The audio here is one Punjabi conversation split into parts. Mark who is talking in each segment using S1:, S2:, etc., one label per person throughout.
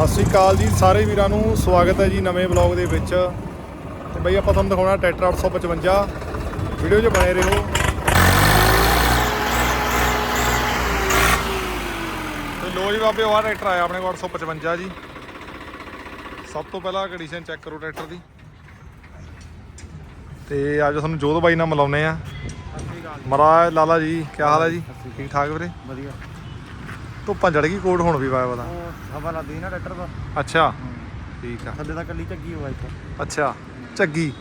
S1: ਸਤਿ ਸ਼੍ਰੀ ਅਕਾਲ ਜੀ ਸਾਰੇ ਵੀਰਾਂ ਨੂੰ ਸਵਾਗਤ ਹੈ ਜੀ ਨਵੇਂ ਬਲੌਗ ਦੇ ਵਿੱਚ। ਤੇ ਬਈ ਆਪਾਂ ਤੁਹਾਨੂੰ ਦਿਖਾਉਣਾ ਟਰੈਕਟਰ 855 ਵੀਡੀਓ 'ਚ ਬਣੇ ਰਹੋ। ਤੇ ਲੋ ਜੀ ਬਾਬੇ ਉਹ ਟਰੈਕਟਰ ਆਇਆ ਆਪਣੇ ਕੋਲ 855 ਜੀ। ਸਭ ਤੋਂ ਪਹਿਲਾਂ ਕੰਡੀਸ਼ਨ ਚੈੱਕ ਕਰੋ ਟਰੈਕਟਰ ਦੀ। ਤੇ ਅੱਜ ਤੁਹਾਨੂੰ ਜੋਧ ਬਾਈ ਨਾਲ ਮਿਲਾਉਨੇ ਆ ਮਹਾਰਾਜ ਲਾਲਾ ਜੀ ਕੀ ਹਾਲ ਹੈ ਜੀ? ਠੀਕ ਠਾਕ ਵੀਰੇ?
S2: ਵਧੀਆ।
S1: ਧੁੱਪਾਂ ਚੜ ਗਈ ਕੋਟ ਹੁਣ ਵੀ ਪਾਇਆ ਪਤਾ
S2: ਉਹ ਹਵਾ ਲੱਗਦੀ ਨਾ ਟਰੈਕਟਰ ਦਾ।
S1: ਅੱਛਾ। ਠੀਕ ਆ।
S2: ਥੱਲੇ ਤਾਂ ਕੱਲੀ ਝੱਗੀ ਹੋਆ ਇੱਥੇ।
S1: ਅੱਛਾ। ਝੱਗੀ?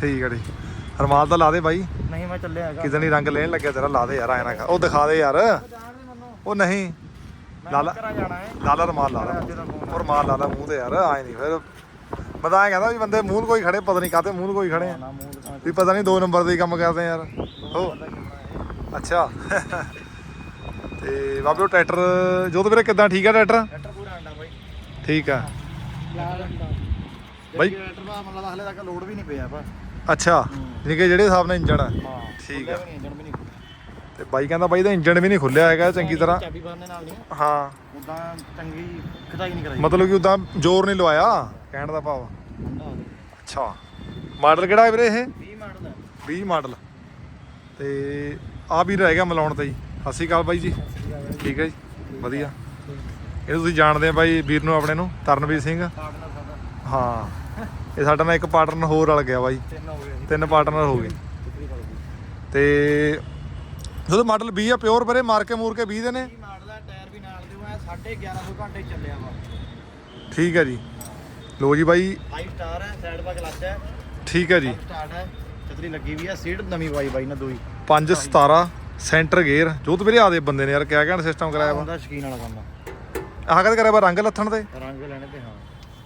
S1: ਠੀਕ ਆ ਜੀ। ਹਰਮਾਲ ਦਾ ਲਾ ਦੇ ਬਾਈ।
S2: ਨਹੀਂ ਮੈਂ ਚੱਲਿਆ ਹੈਗਾ।
S1: ਕਿਤੇ ਨਹੀਂ ਰੰਗ ਲੈਣ ਲੱਗਿਆ ਤੇਰਾ ਲਾ ਦੇ ਯਾਰ ਐ ਨਾ। ਉਹ ਦਿਖਾ ਦੇ ਯਾਰ। ਉਹ ਨਹੀਂ। ਲਾਲਾ
S2: ਹੈ।
S1: ਲਾਲਾ ਰਮਾਲ ਲਾ ਲਾ। ਉਹ ਰਮਾਲ ਲਾ ਲਾ ਮੂੰਹ ਤੇ ਯਾਰ ਆਏ ਨਹੀਂ ਫਿਰ। ਮੈਂ ਤਾਂ ਐਂ ਕਹਿੰਦਾ ਵੀ ਬੰਦੇ ਮੂੰਹ ਨੂੰ ਕੋਈ ਖੜੇ ਪਤਾ ਨਹੀਂ ਕਾਤੇ ਮੂੰਹ ਕੋਈ ਖੜੇ ਆ। ਵੀ ਪਤਾ ਨਹੀਂ ਦੋ ਨੰਬਰ ਦੇ ਹੀ ਕੰਮ ਕਰਦੇ ਯਾਰ। ਹੋ। ਅੱਛਾ। ਤੇ ਬਾਬੇ ਉਹ ਟਰੈਕਟਰ ਜੋ ਵੀਰੇ ਕਿਦਾਂ? ਠੀਕ ਆ ਟਰੈਕਟਰ?
S2: ਟਰੈਕਟਰ ਪੂਰਾ ਅੰਡਾ ਬਾਈ।
S1: ਠੀਕ ਆ। ਬਾਈ-
S2: ਟਰੈਕਟਰ ਦਾ ਮਤਲਬ ਹਲੇ ਤੱਕ ਲੋਡ ਵੀ ਨਹੀਂ ਪਿਆ ਪਰ
S1: ਅੱਛਾ ਜਾਣੀ ਕਿ ਜਿਹੜੇ ਹਿਸਾਬ ਨਾਲ ਇੰਜਣ ਆ। ਠੀਕ ਆ।
S2: ਇੰਜਣ ਵੀ ਨਹੀਂ
S1: ਤੇ ਬਾਈ ਕਹਿੰਦਾ ਬਾਈ ਦਾ ਇੰਜਣ ਵੀ ਨਹੀਂ ਖੁੱਲਿਆ ਹੈਗਾ ਚੰਗੀ ਤਰ੍ਹਾਂ।
S2: ਚਾਬੀ ਬੰਦ ਨਾਲ ਨਹੀਂ
S1: ਹਾਂ।
S2: ਉਦਾਂ ਚੰਗੀ ਖਿਚਾਈ ਨਹੀਂ ਕਰਾਈ।
S1: ਮਤਲਬ ਕਿ ਉਦਾਂ ਜ਼ੋਰ ਨਹੀਂ ਲਵਾਇਆ ਕਹਿਣ ਦਾ ਭਾਵ। ਅੱਛਾ। ਮਾਡਲ ਕਿਹੜਾ ਹੈ ਵੀਰੇ ਇਹ?
S2: 20 ਮਾਡਲ ਹੈ
S1: 20 ਮਾਡਲ। ਤੇ ਆ ਵੀ ਰਹਿ ਗਿਆ ਮਿਲਾਉਣ ਤੇ ਸਤਿ ਸ਼੍ਰੀ ਅਕਾਲ ਬਾਈ ਜੀ। ਠੀਕ ਹੈ ਜੀ? ਵਧੀਆ। ਇਹ ਤੁਸੀਂ ਜਾਣਦੇ ਆ ਬਾਈ ਵੀਰ ਨੂੰ ਆਪਣੇ ਨੂੰ ਤਰਨਵੀਰ ਸਿੰਘ? ਹਾਂ। ਇਹ ਸਾਡਾ ਨਾਲ ਇੱਕ ਪਾਰਟਨਰ ਹੋਰ ਰਲ ਗਿਆ ਬਾਈ।
S2: ਤਿੰਨ
S1: ਪਾਰਟਨਰ ਹੋ ਗਏ। ਤੇ ਜਦੋਂ ਮਾਡਲ 20 ਆ ਪਿਓਰ ਵੀਰੇ ਮਾਰ ਕੇ ਮੂਰ ਕੇ 20 ਦੇ ਨੇ।
S2: 20 ਮਾਡਲ ਹੈ ਟਾਇਰ ਵੀ ਨਾਲ ਦੇ ਹੋਇਆ 1150 ਘੰਟੇ ਚੱਲਿਆ ਵਾ।
S1: ਠੀਕ ਹੈ ਜੀ। ਲੋ ਜੀ ਬਾਈ।
S2: 5 ਸਟਾਰ ਹੈ ਸਾਈਡ ਪਾ ਕਲਚ ਹੈ।
S1: ਠੀਕ ਹੈ ਜੀ।
S2: ਸਟਾਰਟ ਹੈ ਛਤਰੀ ਲੱਗੀ ਵੀ ਹੈ ਸੀਟ ਨਵੀਂ ਪਾਈ ਬਾਈ ਨਾ ਦੋਈ।
S1: 5 17 ਸੈਂਟਰ ਗੇਅਰ। ਜੋ ਤੇ ਵੀਰੇ ਆਦੇ ਬੰਦੇ ਨੇ ਯਾਰ ਕਿਆ ਕਹਿਣ ਸਿਸਟਮ ਕਰਾਇਆ ਵਾ।
S2: ਹੁੰਦਾ ਸ਼ਕੀਨ ਵਾਲਾ ਕੰਮ ਆ।
S1: ਆਹ ਕਦ ਕਰਿਆ ਵਾ? ਰੰਗ ਲੱਥਣ ਤੇ?
S2: ਰੰਗ ਲੈਣੇ ਤੇ ਹਾਂ।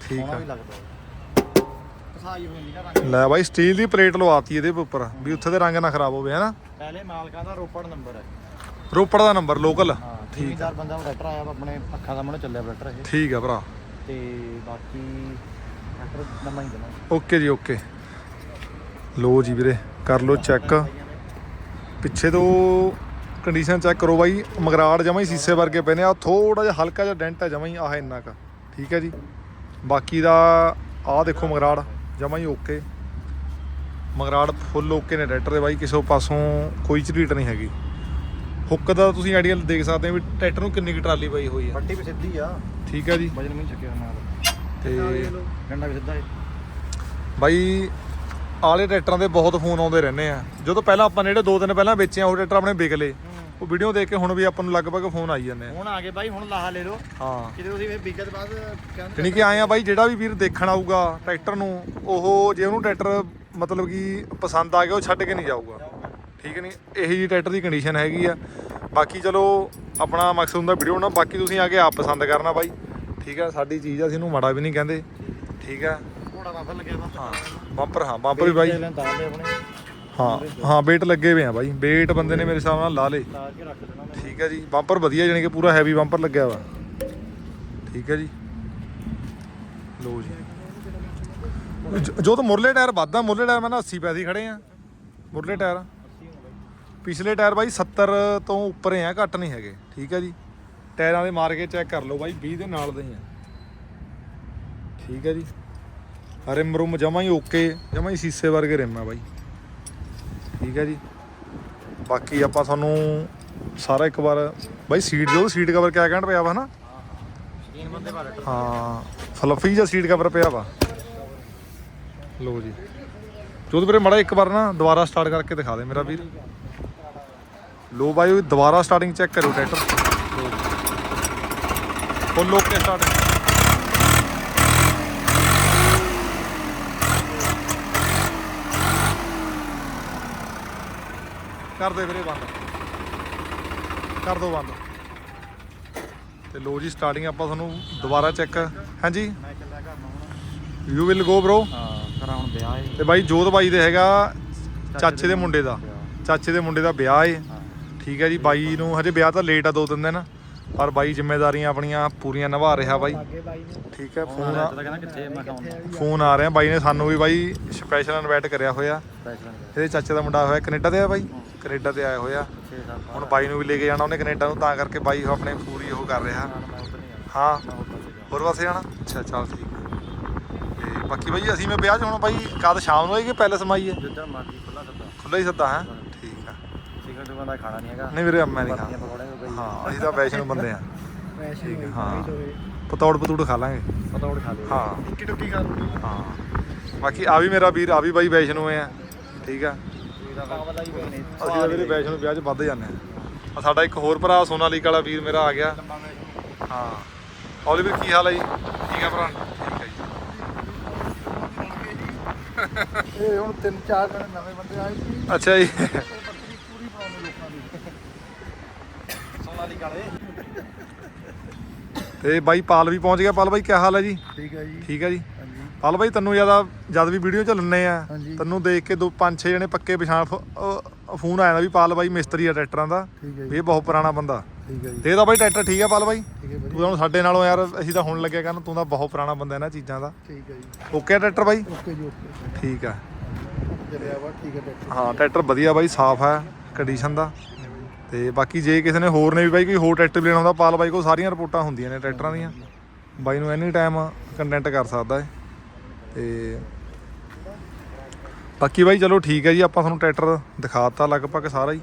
S1: ਠੀਕ
S2: ਸੋਹਣਾ
S1: ਆ।
S2: ਵੀ ਲੱਗਦਾ। ਕਸਾਈ ਹੋਈ ਨਾ ਰੰਗ।
S1: ਲੈ ਬਾਈ ਸਟੀਲ ਦੀ ਪਲੇਟ ਲਵਾਤੀ ਇਹਦੇ ਉੱਪਰ ਵੀ ਉੱਥੇ ਦੇ ਰੰਗ ਨਾ ਖਰਾਬ ਹੋਵੇ ਹੈਨਾ?
S2: ਪਹਿਲੇ ਮਾਲਕਾਂ ਦਾ ਰੋਪੜ ਨੰਬਰ ਹੈ
S1: ਰੋਪੜ ਦਾ ਨੰਬਰ ਲੋਕਲ
S2: ਹਾਂ ਜ਼ਿਮੀਦਾਰ ਬੰਦਾ ਟਰੈਕਟਰ ਆਇਆ ਵਾ ਆਪਣੇ ਅੱਖਾਂ ਸਾਹਮਣੇ ਚੱਲਿਆ ਟਰੈਕਟਰ ਇਹ।
S1: ਠੀਕ ਆ ਭਰਾ।
S2: ਤੇ ਬਾਕੀ ਟਰੈਕਟਰ ਨਵਾਂ ਹੀ ਦੇਣਾ
S1: ਓਕੇ ਜੀ ਓਕੇ। ਲੋ ਜੀ ਵੀਰੇ ਕਰ ਲੋ ਚੈੱਕ ਪਿੱਛੇ ਤੋਂ ਕੰਡੀਸ਼ਨ ਚੈੱਕ ਕਰੋ ਬਾਈ ਮਗਰਾੜ ਜਮਾ ਹੀ ਸੀਸੇ ਵਰਗੇ ਪਏ ਨੇ ਆ ਥੋੜਾ ਜਿਹਾ ਹਲਕਾ ਜਿਹਾ ਡੈਂਟ ਹੈ ਜਮਾ ਹੀ ਆਹ ਇੰਨਾ ਕ ਠੀਕ ਹੈ ਜੀ? ਬਾਕੀ ਦਾ ਆਹ ਦੇਖੋ ਮਗਰਾੜ ਜਮਾ ਹੀ ਓਕੇ ਮਗਰਾੜ ਫੁੱਲ ਓਕੇ ਨੇ ਟਰੈਕਟਰ ਦੇ ਬਾਈ ਕਿਸੇ ਪਾਸੋਂ ਕੋਈ ਝਰੀਟ ਨਹੀਂ ਹੈਗੀ। ਹੁੱਕ ਦਾ ਤੁਸੀਂ ਆਈਡੀਆ ਦੇਖ ਸਕਦੇ ਹੋ ਵੀ ਟਰੈਕਟਰ ਨੂੰ ਕਿੰਨੀ ਕੁ ਟਰਾਲੀ ਪਈ ਹੋਈ ਹੈ
S2: ਵੱਡੀ ਵੀ ਸਿੱਧੀ ਆ।
S1: ਠੀਕ ਹੈ ਜੀ?
S2: ਵਜਨ ਵੀ ਨੀ ਚੱਕਿਆ ਨਾਲ।
S1: ਤੇ
S2: ਡੰਡਾ ਵੀ ਸਿੱਧਾ ਹੈ
S1: ਬਾਈ ਆਲੇ ਟਰੈਕਟਰਾਂ ਦੇ ਬਹੁਤ ਫੋਨ ਆਉਂਦੇ ਰਹਿੰਦੇ ਆ। ਜਦੋਂ ਪਹਿਲਾਂ ਆਪਾਂ ਨੇ ਜਿਹੜੇ ਦੋ ਦਿਨ ਪਹਿਲਾਂ ਵੇਚੇ ਆ ਉਹ ਟਰੈਕਟਰ ਆਪਣੇ ਵਿਕ ਲਏ। ਉਹ ਵੀਡੀਓ ਦੇਖ ਕੇ ਹੁਣ ਵੀ ਆਪਾਂ ਨੂੰ ਲਗਭਗ ਫੋਨ ਆਈ ਜਾਂਦੇ ਆ।
S2: ਹੁਣ ਆ ਗਏ ਬਾਈ ਹੁਣ ਲਾਹਾ ਲੈ ਲਓ।
S1: ਹਾਂ।
S2: ਕਿਤੇ ਤੁਸੀਂ ਫਿਰ ਵਿਕਤ ਬਾਅਦ ਕਹਿੰਦੇ
S1: ਜਾਣੀ ਕਿ ਆਏ ਆ ਬਾਈ ਜਿਹੜਾ ਵੀ ਵੀਰ ਦੇਖਣ ਆਊਗਾ ਟਰੈਕਟਰ ਨੂੰ ਉਹ ਜੇ ਉਹਨੂੰ ਟਰੈਕਟਰ ਮਤਲਬ ਕਿ ਪਸੰਦ ਆ ਗਿਆ ਉਹ ਛੱਡ ਕੇ ਨਹੀਂ ਜਾਊਗਾ। ਠੀਕ ਨਹੀਂ? ਇਹੀ ਜੀ ਟਰੈਕਟਰ ਦੀ ਕੰਡੀਸ਼ਨ ਹੈਗੀ ਆ। ਬਾਕੀ ਚਲੋ ਆਪਣਾ ਮਕਸਦ ਹੁੰਦਾ ਵੀਡੀਓ ਨਾ ਬਾਕੀ ਤੁਸੀਂ ਆ ਕੇ ਆਪ ਪਸੰਦ ਕਰਨਾ ਬਾਈ। ਠੀਕ ਆ? ਸਾਡੀ ਚੀਜ਼ ਆ ਅਸੀਂ ਇਹਨੂੰ ਮਾੜਾ ਵੀ ਨਹੀਂ ਕਹਿੰਦੇ। ਠੀਕ ਆ?
S2: ਘੋੜਾ ਵਾਫਰ ਲੱਗਿਆ ਵਾ।
S1: ਹਾਂ ਬੰਪਰ ਹਾਂ ਬੰਪਰ ਵੀ ਬਾਈ।
S2: ਲੈਣ ਤਾਂ ਆਪਣੇ।
S1: ਹਾਂ ਹਾਂ ਵੇਟ ਲੱਗੇ ਹੋਏ ਆ ਬਾਈ। ਵੇਟ ਬੰਦੇ ਨੇ ਮੇਰੇ ਹਿਸਾਬ ਨਾਲ ਲਾ ਲੇ
S2: ਤਾਰ ਕੇ ਰੱਖ ਦੇਣਾ
S1: ਠੀਕ ਹੈ ਜੀ ਬੰਪਰ ਵਧੀਆ ਜਾਣੀ ਕਿ ਪੂਰਾ ਹੈਵੀ ਬੰਪਰ ਲੱਗਿਆ ਵਾ। ਠੀਕ ਹੈ ਜੀ। ਲੋ ਜੀ। ਜ- ਜੋ ਤਾਂ ਮੁਰਲੇ ਟਾਇਰ ਵੱਧਦਾ ਮੁਰਲੇ ਟਾਇਰ ਮੈਂ ਨਾ 80 ਪੈਸੇ ਹੀ ਖੜੇ ਆ। ਮੁਰਲੇ ਟਾਇਰ। ਪਿਛਲੇ ਟਾਇਰ ਬਾਈ 70 ਤੋਂ ਉੱਪਰ ਆ ਘੱਟ ਨਹੀਂ ਹੈਗੇ। ਠੀਕ ਹੈ ਜੀ। ਟਾਇਰਾਂ ਦੇ ਮਾਰ ਕੇ ਚੈੱਕ ਕਰ ਲਓ ਬਾਈ 20 ਦੇ ਨਾਲ ਦੇ ਆ। ਠੀਕ ਹੈ ਜੀ। ਰਿਮ ਰੁਮ ਜਮਾ ਹੀ ਓਕੇ, ਜਮਾ ਹੀ ਸੀਸੇ ਵਰਗੇ ਰਿਮ ਆ ਬਾਈ। ਠੀਕ ਹੈ ਜੀ। ਬਾਕੀ ਆਪਾਂ ਤੁਹਾਨੂੰ ਸਾਰਾ ਇੱਕ ਵਾਰ, ਬਾਈ ਸੀਟ ਜੋ ਸੀਟ ਕਵਰ ਕਿਆ ਕਹਿਣ ਪਿਆ ਵਾ ਹਨਾ?
S2: ਸ਼ਕੀਨ
S1: ਹਾਂ, ਫਲਫੀ ਜਿਹਾ ਸੀਟ ਕਵਰ ਪਿਆ ਵਾ। ਲੋ ਜੀ। ਜੋਤ ਵੀਰੇ ਮੜਾ ਇੱਕ ਵਾਰ ਨਾ ਦੁਬਾਰਾ ਸਟਾਰਟ ਕਰਕੇ ਦਿਖਾ ਦੇ ਮੇਰਾ ਵੀਰ। ਲੋ ਬਾਈ, ਦੁਬਾਰਾ ਸਟਾਰਟਿੰਗ ਚੈੱਕ ਕਰੋ ਟਰੈਕਟਰ। ਫੁੱਲ ਓਕੇ ਸਟਾਰਟਿੰਗ ਕਰ ਦੇ ਵੀਰੇ ਬੰਦ। ਕਰ ਦੋ ਬੰਦ। ਤੇ ਲੋ ਜੀ ਸਟਾਰਟਿੰਗ ਆਪਾਂ ਤੁਹਾਨੂੰ ਦੁਬਾਰਾ ਚੈੱਕ ਹਾਂਜੀ?
S2: ਮੈਂ ਚੱਲਿਆ ਘਰ ਨੂੰ
S1: ਯੂ ਵਿਲ ਗੋ ਬ్రో
S2: ਹਾਂ ਕਰਾਂ ਵਿਆਹ ਹੈ
S1: ਤੇ ਬਾਈ, ਜੋਤ ਬਾਈ ਦੇ ਹੈਗਾ ਚਾਚੇ ਦੇ ਮੁੰਡੇ ਦਾ। ਚਾਚੇ ਦੇ ਮੁੰਡੇ ਦਾ ਵਿਆਹ ਏ। ਠੀਕ ਹੈ ਜੀ, ਬਾਈ ਨੂੰ ਹਜੇ ਵਿਆਹ ਤਾਂ ਲੇਟ ਆ ਦੋ ਤਿੰਨ ਦਿਨ। ਪਰ ਬਾਈ ਜ਼ਿੰਮੇਵਾਰੀਆਂ ਆਪਣੀਆਂ ਪੂਰੀਆਂ ਨਿਭਾ ਰਿਹਾ ਬਾਈ। ਠੀਕ ਹੈ
S2: ਫੋਨ ਤਾਂ ਕਹਿੰਦਾ ਕਿੱਥੇ ਮੈਂ
S1: ਫੋਨ ਆ ਰਿਹਾ ਬਾਈ ਨੇ ਸਾਨੂੰ ਵੀ ਬਾਈ ਸਪੈਸ਼ਲ ਇਨਵਾਈਟ ਕਰਿਆ ਹੋਇਆ। ਇਹਦੇ ਚਾਚੇ ਦਾ ਮੁੰਡਾ ਹੋਇਆ ਕੈਨੇਡਾ ਤੇ ਆ ਬਾਈ। ਕੈਨੇਡਾ ਤੇ ਆਇਆ ਹੋਇਆ।
S2: 6 ਸਾਲ
S1: ਹੁਣ ਬਾਈ ਨੂੰ ਵੀ ਲੈ ਕੇ ਜਾਣਾ ਉਹਨੇ ਕੈਨੇਡਾ ਨੂੰ ਤਾਂ ਕਰਕੇ ਬਾਈ ਆਪਣੇ ਪੂਰੀ ਉਹ ਕਰ ਰਿਹਾ। ਹਾਂ। ਹੋਰ ਪਾਸੇ ਜਾਣਾ। ਅੱਛਾ ਚੱਲ ਠੀਕ ਤੇ ਬਾਕੀ ਬਾਈ ਅਸੀਂ ਮੈਂ ਵਿਆਹ 'ਚ ਹੁਣ ਬਾਈ ਕਦ ਸ਼ਾਮ ਨੂੰ ਆਈਏ ਪਹਿਲੇ ਸਮਾਈਏ
S2: ਜਿੱਦਾਂ ਮਰਜ਼ੀ ਖੁੱਲਾ ਸੱਦਾ।
S1: ਖੁੱਲਾ ਹੀ ਸੱਦਾ ਹੈ।
S2: ਖਾਣਾ ਨਹੀਂ ਹੈਗਾ।
S1: ਨਹੀਂ ਵੀਰੇ ਮੈਂ ਨਹੀਂ ਖਾਣਾ।
S2: ਪਕੌੜੇ ਹੋ
S1: ਅਸੀਂ ਤਾਂ ਵੈਸ਼ਨੂ ਬੰਦੇ ਆ
S2: ਵੈਸੇ ਹੀ
S1: ਪਤੌੜ ਪਤੂੜ ਖਾ ਲਾਂਗੇ।
S2: ਪਤੌੜ ਖਾ ਲਿਓ
S1: ਹਾਂ।
S2: ਟਿੱਕੀ ਟੁੱਕੀ ਖਾ ਲਓ
S1: ਹਾਂ। ਬਾਕੀ ਆ ਵੀ ਮੇਰਾ ਵੀਰ ਆ ਵੀ ਬਾਈ ਵੈਸ਼ਨੂ ਆ ਠੀਕ ਆ। ਅਸੀਂ ਤਾਂ ਵੀਰੇ ਵੈਸ਼ਨੂ ਵਿਆਹ 'ਚ ਵੱਧ ਜਾਂਦੇ ਆ ਆ ਸਾਡਾ ਇੱਕ ਹੋਰ ਭਰਾ ਸੋਨਾਲੀਕ ਵਾਲਾ ਵੀਰ ਮੇਰਾ ਆ ਗਿਆ। ਹਾਂ। ਔਲੀਵਰ ਕੀ ਹਾਲ ਹੈ ਜੀ? ਠੀਕ ਆ ਭਰਾ? ਠੀਕ ਹੈ ਜੀ।
S2: ਇਹ ਹੁਣ ਤਿੰਨ ਚਾਰ ਨਵੇਂ ਬੰਦੇ ਆਏ ਸੀ।
S1: ਅੱਛਾ ਜੀ
S2: ਪੂਰੀ ਬਣਾਉਂਦੇ ਲੋਕਾਂ ਦੀ ਸੋਨਾਲੀ ਕਾਲੇ
S1: ਤੇ ਬਾਈ ਪਾਲ ਵੀ ਪਹੁੰਚ ਗਿਆ। ਪਾਲ ਬਾਈ ਕੀ ਹਾਲ ਹੈ ਜੀ?
S2: ਠੀਕ ਹੈ ਜੀ।
S1: ਠੀਕ ਹੈ ਜੀ। ਪਾਲ ਬਾਈ ਤੈਨੂੰ ਜ਼ਿਆਦਾ ਜਦ ਵੀ ਵੀਡੀਓ ਚ ਲੰਨੇ ਆ। ਤੈਨੂੰ ਦੇਖ ਕੇ ਦੋ ਪੰਜ ਛੇ ਜਣੇ ਪੱਕੇ ਪਛਾਣ ਫੋਨ ਆਇਆ ਵੀ ਪਾਲ ਬਾਈ ਮਿਸਤਰੀ ਆ ਟਰੈਕਟਰਾਂ ਦਾ। ਵੀ ਇਹ ਬਹੁਤ ਪੁਰਾਣਾ ਬੰਦਾ।
S2: ਠੀਕ ਹੈ ਜੀ।
S1: ਤੇ ਇਹਦਾ ਬਾਈ ਟਰੈਕਟਰ ਠੀਕ ਆ ਪਾਲ ਬਾਈ। ਤੂੰ ਤਾਂ ਹੁਣ ਸਾਡੇ ਨਾਲੋਂ ਯਾਰ ਅਸੀਂ ਤਾਂ ਹੁਣ ਲੱਗਿਆ ਕਰਨ ਤੂੰ ਤਾਂ ਬਹੁਤ ਪੁਰਾਣਾ ਬੰਦਾ ਇਹਨਾਂ ਚੀਜ਼ਾਂ ਦਾ।
S2: ਠੀਕ ਹੈ ਜੀ।
S1: ਓਕੇ ਟਰੈਕਟਰ ਬਾਈ?
S2: ਓਕੇ ਜੀ ਓਕੇ।
S1: ਠੀਕ ਆ।
S2: ਚੱਲਿਆ ਵਾ ਠੀਕ ਹੈ
S1: ਹਾਂ ਟਰੈਕਟਰ ਵਧੀਆ ਬਾਈ ਸਾਫ਼ ਹੈ ਕੰਡੀਸ਼ਨ ਦਾ। ਤੇ ਬਾਕੀ ਜੇ ਕਿਸੇ ਨੇ ਹੋਰ ਨੇ ਵੀ ਬਾਈ ਕੋਈ ਹੋਰ ਟਰੈਕਟਰ ਲੈਣਾ ਹੁੰਦਾ, ਪਾਲ ਬਾਈ ਕੋਲ ਸਾਰੀਆਂ ਰਿਪੋਰਟਾਂ ਹੁੰਦੀਆਂ ਨੇ ਟਰੈਕਟਰਾਂ ਦੀਆਂ। ਬਾਈ ਨੂੰ ਐਨੀ ਟਾਈਮ ਕੰਟੈਂਟ ਕਰ ਸਕਦਾ ਹੈ ਤੇ ਬਾਕੀ ਬਾਈ ਚਲੋ ਠੀਕ ਹੈ ਜੀ, ਆਪਾਂ ਤੁਹਾਨੂੰ ਟਰੈਕਟਰ ਦਿਖਾਤਾ ਲਗਭਗ ਸਾਰਾ ਹੀ।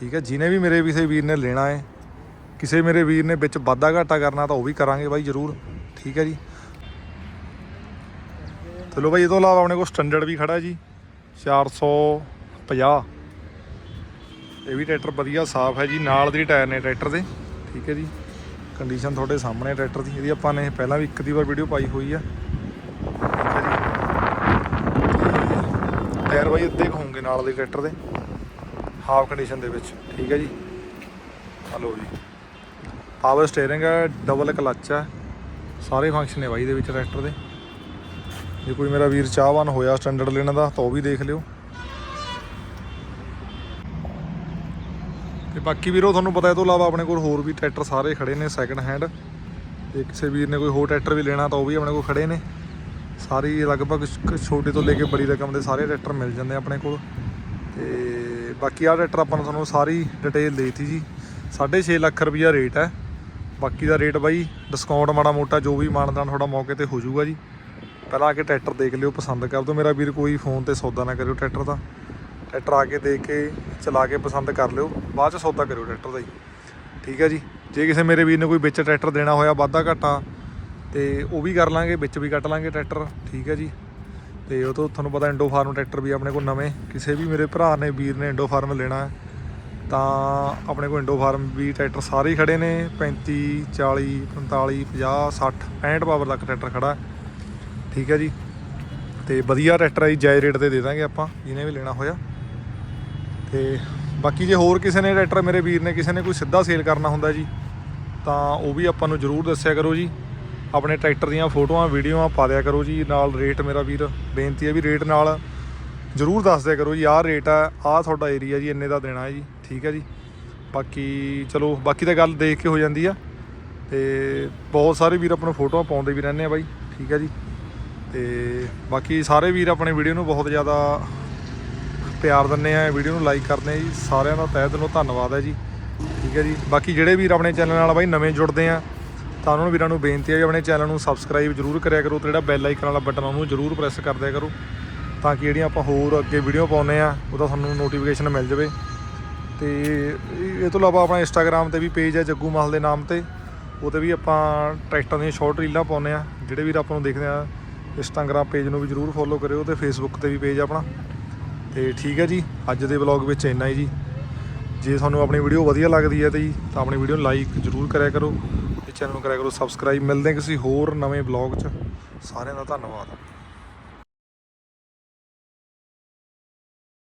S1: ਠੀਕ ਹੈ, ਜਿਹਨੇ ਵੀ ਮੇਰੇ ਕਿਸੇ ਵੀਰ ਨੇ ਲੈਣਾ ਹੈ, ਕਿਸੇ ਮੇਰੇ ਵੀਰ ਨੇ ਵਿੱਚ ਵਾਧਾ ਘਾਟਾ ਕਰਨਾ ਤਾਂ ਉਹ ਵੀ ਕਰਾਂਗੇ ਬਾਈ ਜ਼ਰੂਰ। ਠੀਕ ਹੈ ਜੀ। ਚਲੋ ਬਾਈ ਇਹ ਤੋਂ ਇਲਾਵਾ ਆਪਣੇ ਕੋਲ ਸਟੈਂਡਰਡ ਵੀ ਖੜਾ ਜੀ 450 ਇਹ ਵੀ ਟਰੈਕਟਰ ਵਧੀਆ ਸਾਫ਼ ਹੈ ਜੀ, ਨਾਲ ਦੇ ਟਾਇਰ ਨੇ ਟਰੈਕਟਰ ਦੇ। ਠੀਕ ਹੈ ਜੀ। ਕੰਡੀਸ਼ਨ ਤੁਹਾਡੇ ਸਾਹਮਣੇ ਟਰੈਕਟਰ ਦੀ। ਇਹਦੀ ਆਪਾਂ ਨੇ ਪਹਿਲਾਂ ਵੀ ਇੱਕ ਦੀ ਵਾਰ ਵੀਡੀਓ ਪਾਈ ਹੋਈ ਆ। ਠੀਕ ਹੈ ਜੀ। ਟਾਇਰ ਬਾਈ ਅੱਧੇ ਕੁ ਹੋਣਗੇ ਨਾਲ ਦੇ ਟਰੈਕਟਰ ਦੇ। ਹਾਫ ਕੰਡੀਸ਼ਨ ਦੇ ਵਿੱਚ। ਠੀਕ ਹੈ ਜੀ। ਹਲੋ ਜੀ। ਪਾਵਰ ਸਟੀਅਰਿੰਗ ਹੈ ਡਬਲ ਕਲੱਚ ਹੈ ਸਾਰੇ ਫੰਕਸ਼ਨ ਨੇ ਬਾਈ ਦੇ ਵਿੱਚ ਟਰੈਕਟਰ ਦੇ। ਜੇ ਕੋਈ ਮੇਰਾ ਵੀਰ ਚਾਹਵਾਨ ਹੋਇਆ ਸਟੈਂਡਰਡ ਲੈਣ ਦਾ, ਤਾਂ ਉਹ ਵੀ ਦੇਖ ਲਿਓ। ਤੇ ਬਾਕੀ ਵੀਰੋ, ਤੁਹਾਨੂੰ ਪਤਾ ਇਹ ਤੋਂ ਇਲਾਵਾ ਆਪਣੇ ਕੋਲ ਹੋਰ ਵੀ ਟਰੈਕਟਰ ਸਾਰੇ ਖੜੇ ਨੇ ਸੈਕੰਡ ਹੈਂਡ ਤੇ ਕਿਸੇ ਵੀਰ ਨੇ ਕੋਈ ਹੋਰ ਟਰੈਕਟਰ ਵੀ ਲੈਣਾ, ਤਾਂ ਉਹ ਵੀ ਆਪਣੇ ਕੋਲ ਖੜੇ ਨੇ। ਸਾਰੀ ਲਗਭਗ ਛ- ਛੋਟੇ ਤੋਂ ਲੈ ਕੇ ਬੜੀ ਰਕਮ ਦੇ ਸਾਰੇ ਟਰੈਕਟਰ ਮਿਲ ਜਾਂਦੇ ਆਪਣੇ ਕੋਲ। ਤੇ ਬਾਕੀ ਆਹ ਟਰੈਕਟਰ ਆਪਾਂ ਨੂੰ ਤੁਹਾਨੂੰ ਸਾਰੀ ਡਿਟੇਲ ਦੇਤੀ ਜੀ। 6.5 ਲੱਖ ਰੁਪਈਆ ਰੇਟ ਹੈ। ਬਾਕੀ ਦਾ ਰੇਟ ਬਾਈ ਡਿਸਕਾਊਂਟ ਮਾੜਾ ਮੋਟਾ ਜੋ ਵੀ ਮਾਨਦਾਨ ਤੁਹਾਡਾ ਮੌਕੇ ਤੇ ਹੋ ਜਾਊਗਾ ਜੀ। ਪਹਿਲਾਂ ਆ ਕੇ ਟਰੈਕਟਰ ਦੇਖ ਲਿਓ, ਪਸੰਦ ਕਰ ਦਿਓ। ਮੇਰਾ ਵੀਰ ਕੋਈ ਫੋਨ ਤੇ ਸੌਦਾ ਨਾ ਕਰਿਓ ਟਰੈਕਟਰ ਦਾ। ਟਰੈਕਟਰ ਆ ਕੇ ਦੇਖ ਕੇ ਚਲਾ ਕੇ ਪਸੰਦ ਕਰ ਲਿਓ। ਬਾਅਦ ਚ ਸੌਦਾ ਕਰਿਓ ਟਰੈਕਟਰ ਦਾ ਜੀ ਠੀਕ ਹੈ ਜੀ? ਜੇ ਕਿਸੇ ਮੇਰੇ ਵੀਰ ਨੇ ਕੋਈ ਵਿੱਚ ਟਰੈਕਟਰ ਦੇਣਾ ਹੋਇਆ ਵਾਧਾ ਘਾਟਾ, ਤੇ ਉਹ ਵੀ ਕਰ ਲਾਂਗੇ, ਵਿੱਚ ਵੀ ਕੱਟ ਲਾਂਗੇ ਟਰੈਕਟਰ। ਠੀਕ ਹੈ ਜੀ? ਤੇ ਉਹ ਤੋਂ ਤੁਹਾਨੂੰ ਪਤਾ ਇੰਡੋ ਫਾਰਮ ਟਰੈਕਟਰ ਵੀ ਆਪਣੇ ਕੋਲ ਨਵੇਂ। ਕਿਸੇ ਵੀ ਮੇਰੇ ਭਰਾ ਨੇ, ਵੀਰ ਨੇ ਇੰਡੋ ਫਾਰਮ ਲੈਣਾ ਤਾਂ ਆਪਣੇ ਕੋਲ ਇੰਡੋ ਫਾਰਮ ਵੀ ਟਰੈਕਟਰ ਸਾਰੇ ਹੀ ਖੜੇ ਨੇ। 35 40 45 50 60 65 ਪਾਵਰ ਤੱਕ ਟਰੈਕਟਰ ਖੜਾ ਠੀਕ ਹੈ ਜੀ? ਤੇ ਵਧੀਆ ਟਰੈਕਟਰ ਹੈ ਜੀ ਜਾਇਜ਼ ਰੇਟ ਤੇ ਦੇ ਦਾਂਗੇ ਆਪਾਂ, ਜਿਹਨੇ ਵੀ ਲੈਣਾ ਹੋਇਆ। ਤੇ ਬਾਕੀ ਜੇ ਹੋਰ ਕਿਸੇ ਨੇ ਟਰੈਕਟਰ ਮੇਰੇ ਵੀਰ ਨੇ ਕਿਸੇ ਨੇ ਕੋਈ ਸਿੱਧਾ ਸੇਲ ਕਰਨਾ ਹੁੰਦਾ ਜੀ, ਤਾਂ ਉਹ ਵੀ ਆਪਾਂ ਨੂੰ ਜਰੂਰ ਦੱਸਿਆ ਕਰੋ ਜੀ। ਆਪਣੇ ਟਰੈਕਟਰ ਦੀਆਂ ਫੋਟੋਆਂ, ਵੀਡੀਓਆਂ ਪਾ ਦਿਆ ਕਰੋ ਜੀ। ਨਾਲ ਰੇਟ ਮੇਰਾ ਵੀਰ, ਬੇਨਤੀ ਹੈ ਵੀ ਰੇਟ ਨਾਲ ਜਰੂਰ ਦੱਸ ਦਿਆ ਕਰੋ ਜੀ। ਆਹ ਰੇਟ ਆ, ਆਹ ਤੁਹਾਡਾ ਏਰੀਆ ਜੀ, ਇੰਨੇ ਦਾ ਦੇਣਾ ਹੈ ਜੀ। ਠੀਕ ਹੈ ਜੀ। ਬਾਕੀ ਚਲੋ, ਬਾਕੀ ਤਾਂ ਗੱਲ ਦੇਖ ਕੇ ਹੋ ਜਾਂਦੀ ਆ। ਤੇ ਬਹੁਤ ਸਾਰੇ ਵੀਰ ਆਪਣੇ ਫੋਟੋਆਂ ਪਾਉਂਦੇ ਵੀ ਰਹਿੰਦੇ ਆ ਬਾਈ। ਠੀਕ ਹੈ ਜੀ। ਤੇ ਬਾਕੀ ਸਾਰੇ ਵੀਰ ਆਪਣੇ ਵੀਡੀਓ ਨੂੰ ਬਹੁਤ ਜ਼ਿਆਦਾ ਪਿਆਰ ਦਿੰਦੇ ਆ ਵੀਡੀਓ ਨੂੰ ਲਾਈਕ ਕਰਦੇ ਆ ਜੀ। ਸਾਰਿਆਂ ਦਾ ਤਹਿ ਦਿਲੋਂ ਧੰਨਵਾਦ ਹੈ ਜੀ। ਠੀਕ ਹੈ ਜੀ। ਬਾਕੀ ਜਿਹੜੇ ਵੀਰ ਆਪਣੇ ਚੈਨਲ ਨਾਲ ਬਾਈ ਨਵੇਂ ਜੁੜਦੇ ਆ ਤਾਂ ਉਹਨਾਂ ਨੂੰ ਵੀਰਾਂ ਨੂੰ ਬੇਨਤੀ ਹੈ ਵੀ ਆਪਣੇ ਚੈਨਲ ਨੂੰ ਸਬਸਕ੍ਰਾਈਬ ਜਰੂਰ ਕਰਿਆ ਕਰੋ ਤੇ ਜਿਹੜਾ ਬੈਲ ਆਈਕਨ ਵਾਲਾ ਬਟਨ ਉਹਨੂੰ ਜਰੂਰ ਪ੍ਰੈਸ ਕਰ ਦਿਆ ਕਰੋ ਤਾਂ ਕਿ ਜਿਹੜੀਆਂ ਆਪਾਂ ਹੋਰ ਅੱਗੇ ਵੀਡੀਓ ਪਾਉਂਦੇ ਆ ਉਹਦਾ ਤੁਹਾਨੂੰ ਨੋਟੀਫਿਕੇਸ਼ਨ ਮਿਲ ਜਾਵੇ। ਤੇ ਇਹ ਤੋਂ ਇਲਾਵਾ ਆਪਣਾ ਇੰਸਟਾਗ੍ਰam ਤੇ ਵੀ ਪੇਜ ਹੈ ਜੱਗੂ ਮਾਹਲ ਦੇ ਨਾਮ ਤੇ। ਉਹਤੇ ਵੀ ਆਪਾਂ ਟਰੈਕਟਰਾਂ ਦੀਆਂ ਸ਼ਾਰਟ ਰੀਲਾਂ ਪਾਉਂਦੇ ਆ ਜਿਹੜੇ ਵੀਰ ਆਪਾਂ ਨੂੰ ਦੇਖਦੇ ਆ ਇੰਸਟਾਗ੍ਰam ਪੇਜ ਨੂੰ ਵੀ ਜਰੂਰ ਫੋਲੋ ਕਰਿਓ ਤੇ ਫੇਸਬੁੱਕ ਤੇ ਵੀ ਪੇਜ ਆਪਣਾ। ਤੇ ਠੀਕ ਹੈ ਜੀ, ਅੱਜ ਦੇ ਵਲੌਗ ਵਿੱਚ ਇੰਨਾ ਹੀ ਜੀ। ਜੇ ਤੁਹਾਨੂੰ ਆਪਣੀ ਵੀਡੀਓ ਵਧੀਆ ਲੱਗਦੀ ਹੈ ਤੇ ਜੀ, ਤਾਂ ਆਪਣੀ ਵੀਡੀਓ ਨੂੰ ਲਾਈਕ ਜਰੂਰ ਕਰਿਆ ਕਰੋ ਤੇ ਚੈਨਲ ਨੂੰ ਕਰਿਆ ਕਰੋ ਸਬਸਕ੍ਰਾਈਬ ਮਿਲਦੇ ਹਾਂ ਕਿਸੇ ਹੋਰ ਨਵੇਂ ਵਲੌਗ 'ਚ। ਸਾਰਿਆਂ ਦਾ ਧੰਨਵਾਦ।